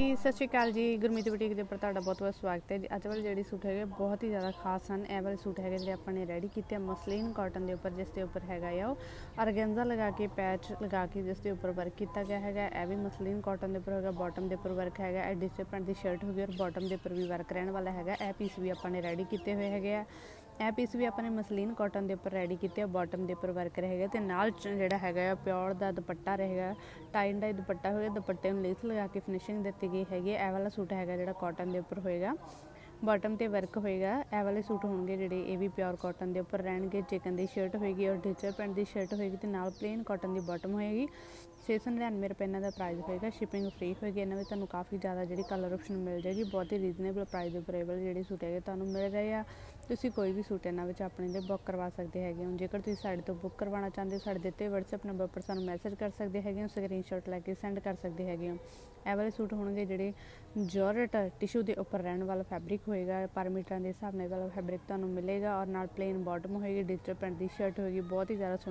ਜੀ, ਸਤਿ ਸ਼੍ਰੀ ਅਕਾਲ ਜੀ। ਗੁਰਮੀਤ ਬੁਟੀਕ ਦੇ ਉੱਪਰ ਤੁਹਾਡਾ ਬਹੁਤ ਬਹੁਤ ਸਵਾਗਤ ਹੈ। ਜੀ ਅੱਜ ਵਾਲੇ ਜਿਹੜੇ ਸੂਟ ਹੈਗੇ, ਬਹੁਤ ਹੀ ਜ਼ਿਆਦਾ ਖਾਸ ਹਨ। ਇਹ ਵਾਲੇ ਸੂਟ ਹੈਗੇ ਜਿਹੜੇ ਆਪਾਂ ਨੇ ਰੈਡੀ ਕੀਤੇ ਆ, ਮਸਲੀਨ ਕਾਟਨ ਦੇ ਉੱਪਰ, ਜਿਸ ਦੇ ਉੱਪਰ ਹੈਗਾ ਆ ਉਹ। ਆਰਗੈਂਜ਼ਾ ਲਗਾ ਕੇ ਪੈਚ ਲਗਾ ਕੇ ਜਿਸ ਦੇ ਉੱਪਰ ਵਰਕ ਕੀਤਾ ਗਿਆ ਹੈਗਾ। ਇਹ ਵੀ ਮਸਲੀਨ ਕਾਟਨ ਦੇ ਉੱਪਰ ਹੈਗਾ ਬਾਟਮ ਦੇ ਉੱਪਰ ਵਰਕ ਹੈਗਾ। ਇਹ ਡਿਸਟੇ ਪੈਂਟ ਦੀ ਸ਼ਰਟ ਹੋ ਗਈ ਔਰ ਬਾਟਮ ਦੇ ਉੱਪਰ ਵੀ ਵਰਕ ਰਹਿਣ ਵਾਲਾ ਹੈਗਾ। ਇਹ ਪੀਸ ਵੀ ਆਪਾਂ ਨੇ ਰੈਡੀ ਕੀਤੇ ਹੋਏ ਹੈਗੇ ਆ। ਇਹ ਪੀਸ ਵੀ ਆਪਾਂ ਨੇ ਮਸਲੀਨ ਕਾਟਨ ਦੇ ਉੱਪਰ ਰੈਡੀ ਕੀਤੇ ਆ ਬਾਟਮ ਦੇ ਉੱਪਰ ਵਰਕ ਰਹੇਗਾ ਤੇ ਨਾਲ ਚ- ਜਿਹੜਾ ਹੈਗਾ ਆ ਪਿਓਰ ਦਾ ਦੁਪੱਟਾ ਰਹੇਗਾ ਟਾਈ ਡਾਈ ਦੁਪੱਟਾ ਹੋਏਗਾ ਦੁਪੱਟੇ ਨੂੰ ਲੇਸ ਲਗਾ ਕੇ ਫਿਨਿਸ਼ਿੰਗ ਦਿੱਤੀ ਗਈ ਹੈਗੀ ਇਹ ਵਾਲਾ ਸੂਟ ਹੈਗਾ ਜਿਹੜਾ ਕਾਟਨ ਦੇ ਉੱਪਰ ਹੋਏਗਾ। ਬਾਟਮ ਤੇ ਵਰਕ ਹੋਏਗਾ। ਇਹ ਵਾਲੇ ਸੂਟ ਹੋਣਗੇ ਜਿਹੜੇ ਇਹ ਵੀ ਪਿਓਰ ਕਾਟਨ ਦੇ ਉੱਪਰ ਰਹਿਣਗੇ। ਚਿਕਨ ਦੀ ਸ਼ਰਟ ਹੋਏਗੀ ਔਰ ਡਿਜਰ ਪੈਂਟ ਦੀ ਸ਼ਰਟ ਹੋਏਗੀ ਤੇ ਨਾਲ ਪਲੇਨ ਕਾਟਨ ਦੀ ਬਾਟਮ ਹੋਏਗੀ। 699 ਰੁਪਏ ਇਹਨਾਂ ਦਾ ਪ੍ਰਾਈਸ ਹੋਏਗਾ ਸ਼ਿਪਿੰਗ ਫ੍ਰੀ ਹੋਏਗੀ, ਇਹਨਾਂ ਵਿੱਚ ਤੁਹਾਨੂੰ ਕਾਫੀ ਜ਼ਿਆਦਾ ਜਿਹੜੀ ਕਲਰ ਆਪਸ਼ਨ ਮਿਲ ਜਾਏਗੀ, ਬਹੁਤ ਹੀ ਰੀਜ਼ਨੇਬਲ ਪ੍ਰਾਈਸ ਦੇ ਉੱਪਰ ਇਹ ਜਿਹੜੇ ਸੂਟ ਹੈਗੇ ਤੁਹਾਨੂੰ ਮਿਲ ਰਹੇ ਆ ਤੁਸੀਂ ਕੋਈ ਵੀ ਸੂਟ ਇਹਨਾਂ ਵਿੱਚ ਆਪਣੇ ਲਈ ਬੁੱਕ ਕਰਵਾ ਸਕਦੇ ਹੈਗੇ ਹੋ। ਜੇਕਰ ਤੁਸੀਂ ਸਾਡੇ ਤੋਂ ਬੁੱਕ ਕਰਵਾਉਣਾ ਚਾਹੁੰਦੇ ਹੋ, ਸਾਡੇ ਦਿੱਤੇ WhatsApp ਨੰਬਰ ਪਰ ਸਾਨੂੰ ਮੈਸੇਜ ਕਰ ਸਕਦੇ ਹੈਗੇ ਹੋ ਸਕਰੀਨਸ਼ਾਟ ਲੈ ਕੇ ਸੈਂਡ ਕਰ ਸਕਦੇ ਹੈਗੇ ਹੋ। ਇਹ ਵਾਲੇ ਸੂਟ ਹੋਣਗੇ ਜਿਹੜੇ ਜੋਰਟ ਟਿਸ਼ੂ ਦੇ ਉੱਪਰ ਰਹਿਣ ਵਾਲਾ ਫੈਬਰਿਕ ਹੋਏਗਾ ਪਰ ਮੀਟਰਾਂ ਦੇ ਹਿਸਾਬ ਨਾਲ ਵਾਲਾ ਫੈਬਰਿਕ ਤੁਹਾਨੂੰ ਮਿਲੇਗਾ ਔਰ ਨਾਲ ਪਲੇਨ ਬਾਟਮ ਹੋਏਗੀ ਡਿਜੀਟਲ ਪ੍ਰਿੰਟ ਦੀ ਸ਼ਰਟ ਹੋਏਗੀ, ਬਹੁਤ ਹੀ ਜ਼ਿਆਦਾ ਸੋਹਣੀ